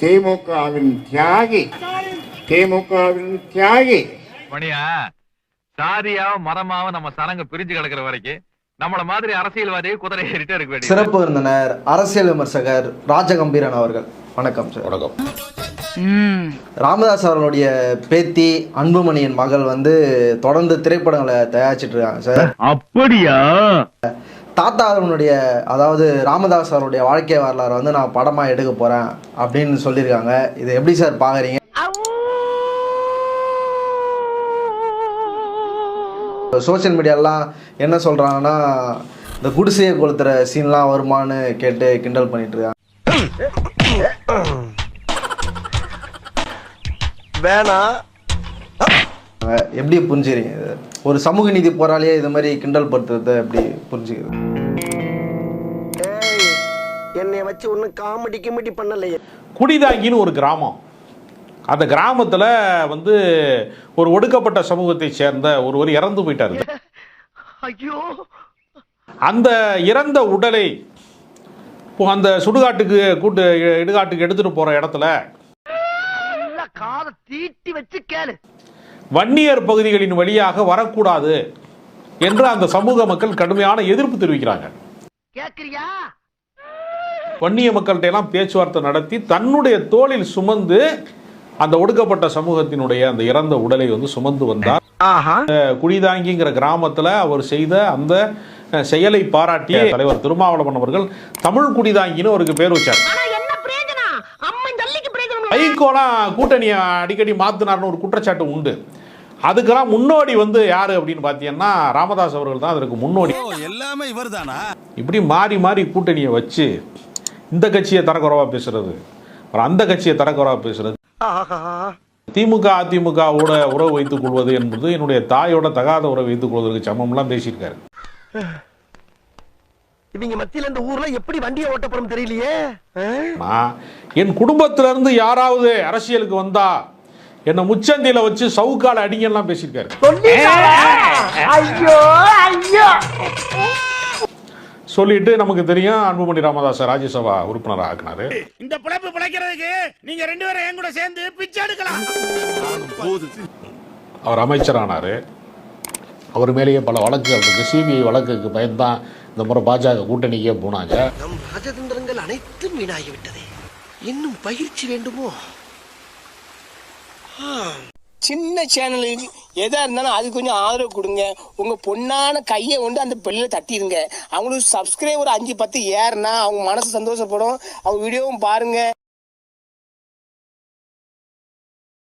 திமுகவின் தியாகி. திமுகவின் தியாகி. மணியா சாதியாவும் மரமாவும் நம்ம சனங்க பிரிஞ்சு கிடக்குற வரைக்கும் நம்மள மாதிரி அரசியல்வாதியை குதிரை ஏறிட்டே இருக்க வேண்டியது. சிறப்பு விருந்தினர் அரசியல் விமர்சகர் ராஜகம்பீரன் அவர்கள். வணக்கம் சார் வணக்கம். ராமதாஸ் அவர்களுடைய பேத்தி அன்புமணியின் மகள் வந்து தொடர்ந்து திரைப்படங்களை தயாரிச்சிட்டு இருக்காங்க சார் அப்படியா? தாத்தா அவர்களுடைய அதாவது ராமதாஸ் அவருடைய வாழ்க்கை வரலாறு வந்து நான் படமா எடுக்க போறேன் அப்படின்னு சொல்லியிருக்காங்க. இதை எப்படி சார் பாக்குறீங்க? சோஷியல் மீடியாலாம் என்ன சொல்றாங்கன்னா இந்த குடிசையை கொளுத்துற சீன்லாம் வருமான்னு கேட்டு கிண்டல் பண்ணிட்டு இருக்காங்க. வேணாம் எப்படி புரிஞ்சுக்கிறீங்க? ஒரு சமூக நீதி போராளியே இது மாதிரி கிண்டல் படுத்துறத எப்படி புரிஞ்சுக்கிறது? ஏய் என்னைய வச்சு ஒன்னும் காமெடி கிமெடி பண்ணலையே. குடிதாங்கின்னு ஒரு கிராமம். அந்த கிராமத்தில் வந்து ஒரு ஒடுக்கப்பட்ட சமூகத்தை சேர்ந்த ஒருவர் இறந்து போயிட்டாரு. ஐயோ. அந்த இறந்த உடலை இப்போ அந்த சுடுகாட்டுக்கு கூட்டு இடுகாட்டுக்கு எடுத்துட்டு போற இடத்துல காதை தீட்டி வச்சு கேளு. வன்னியர் பகுதிகளின் வழியாக வரக்கூடாது என்று அந்த சமூக மக்கள் கடுமையான எதிர்ப்பு தெரிவிக்கிறாங்க. வன்னிய மக்கள்கிட்ட எல்லாம் பேச்சுவார்த்தை நடத்தி தன்னுடைய தோளில் சுமந்து அந்த ஒடுக்கப்பட்ட சமூகத்தினுடைய அந்த இறந்த உடலை வந்து சுமந்து வந்தார். ஆஹா. குடிதாங்கிங்கிற கிராமத்துல அவர் செய்த அந்த அஹ், செயலை பாராட்டிய தலைவர் திருமாவளவன் அவர்கள் தமிழ் குடிதாங்கின்னு அவருக்கு பேர் வச்சார். வைகோலாம் கூட்டணியை அடிக்கடி மாத்தினார்னு ஒரு குற்றச்சாட்டு உண்டு. அதுக்கெல்லாம் முன்னோடி வந்து யாரு அப்படின்னு பார்த்தீங்கன்னா ராமதாஸ் அவர்கள் தான் அதற்கு முன்னோடி. எல்லாமே இவர்தானா? இப்படி மாறி மாறி கூட்டணியை வச்சு இந்த கட்சியை தரக்குறவா பேசுறது அப்புறம் அந்த கட்சியை தரக்குறவா பேசுறது. திமுக அதிமுகவோட உறவு வைத்துக் கொள்வது என்பது என்னுடைய தாயோட தகாத உறவு வைத்துக் கொள்வதற்கு சமம்லாம் பேசியிருக்காரு. இவங்க மத்தியில இந்த ஊர்ல எப்படி வண்டியை ஓட்ட போறோம் தெரியலையே என் குடும்பத்தில இருந்து யாராவது அரசியலுக்கு வந்தா என்னை முச்சந்தில வச்சு சவுக்கால அடிங்கலாம் பேசியிருக்காரு. ஐயோ ஐயோ. சொல்லிட்டு நமக்கு தெரியும் அன்புமணி ராமதாஸ் ராஜ்யசபா உறுப்பினர் ஆக்குனாரு. இந்த பிழைப்பு பிழைக்கிறதுக்கு நீங்க ரெண்டு பேரும் என் கூட சேர்ந்து பிச்சை எடுக்கலாம். அவர் அமைச்சரானாரு. அவர் மேலேயே பல வழக்குகள் இருக்கு சிபிஐ வழக்குக்கு பயந்தான். இந்த முறை பாஜக கூட்டணிக்கே போனாங்க. நம் ராஜதந்திரங்கள் அனைத்தும் வீணாகிவிட்டதே. இன்னும் பயிற்சி வேண்டுமோ? சின்ன சேனலுக்கு எதா இருந்தாலும் அது கொஞ்சம் ஆதரவு கொடுங்க. உங்க பொண்ணான கையை கொண்டு அந்த பெல்லில் தட்டிடுங்க. அவங்களுக்கு சப்ஸ்கிரைபர் அஞ்சு பத்து ஏறுனா அவங்க மனசு சந்தோஷப்படும். அவங்க வீடியோவும் பாருங்க.